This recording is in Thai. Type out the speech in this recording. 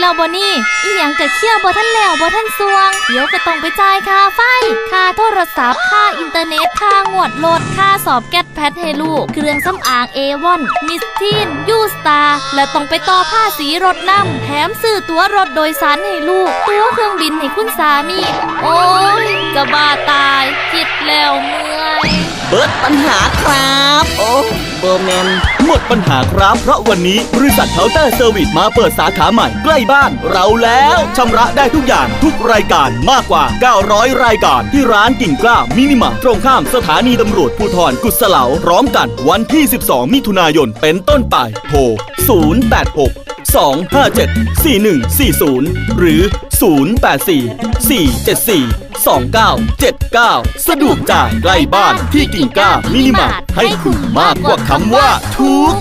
แล้วบ่นี่อีหยังกะเคลียร์บ่ทันแล้วบ่ทันสวง เดี๋ยวก็ต้องไปจ่ายค่าไฟ ค่าโทรศัพท์ ค่าอินเทอร์เน็ต ค่างวดรถ ค่าสอบแก๊สแพทให้ลูก เครื่องสำอางเอวอน มิสทีน ยูสตาร์ และต้องไปต่อภาษีรถนำแถมซื้อตั๋วรถโดยสารให้ลูก ตั๋วเครื่องบินให้คุณสามี โอ้ยจะบ้าตาย คิดแล้วเมื่อย เบิดปัญหาครับ โอ้ เบอร์แมนหมดปัญหาครับ เพราะวันนี้บริษัทเคาน์เตอร์เซอร์วิสมาเปิดสาขาใหม่ใกล้บ้านเราแล้วชำระได้ทุกอย่างทุกรายการมากกว่า 900 รายการ ที่ร้านกิ่งกล้ามินิมาตรงข้ามสถานีตำรวจภูธรกุศลาพร้อมกันวันที่ 12 มิถุนายนเป็นต้นไปโทร 086 257 4140 หรือ 084 474 2979 สะดวกจ่ายใกล้บ้านที่กิ่งก้ามินิมาร์ทให้คุณมากกว่าคำว่าทุก